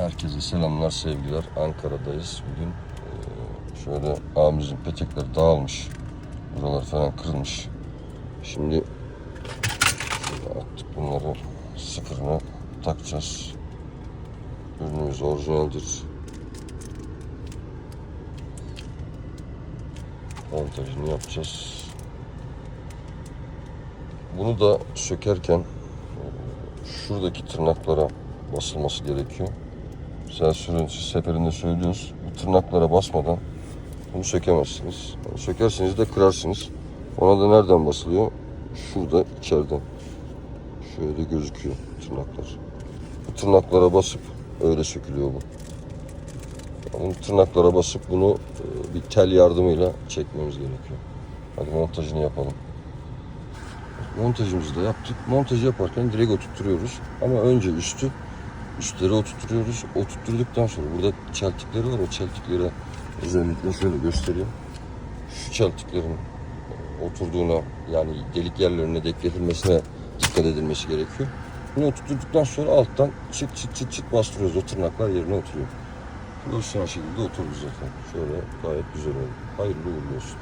Herkese selamlar, sevgiler. Ankara'dayız bugün. Ee, şöyle abimizin petekleri dağılmış. Buralar falan kırılmış. Şimdi attık bunları sıfırına takacağız. Ürünümüz orijinaldir. Montajını yapacağız. Bunu da sökerken e, şuradaki tırnaklara basılması gerekiyor. Mesela sürün siz seferinde söylüyorsunuz. Bu tırnaklara basmadan bunu sökemezsiniz. Yani sökerseniz de kırarsınız. Ona da nereden basılıyor? Şurada içeriden. Şöyle gözüküyor tırnaklar. Bu tırnaklara basıp öyle sökülüyor bu. Bunu tırnaklara basıp bunu e, bir tel yardımıyla çekmemiz gerekiyor. Hadi montajını yapalım. Montajımızı da yaptık. Montajı yaparken direkt oturtuyoruz. Ama önce üstü üstleri oturtuyoruz. Oturtturduktan sonra burada çeltikleri var. O çeltiklere özellikle şöyle göstereyim. Şu çeltiklerin oturduğuna yani delik yerlerine denk getirilmesine dikkat edilmesi gerekiyor. Bunu oturtturduktan sonra alttan çıt çıt çıt çıt bastırıyoruz. O tırnaklar yerine oturuyor. Profesyonel şekilde oturdu zaten. Şöyle gayet güzel oldu. Hayırlı uğurlu olsun.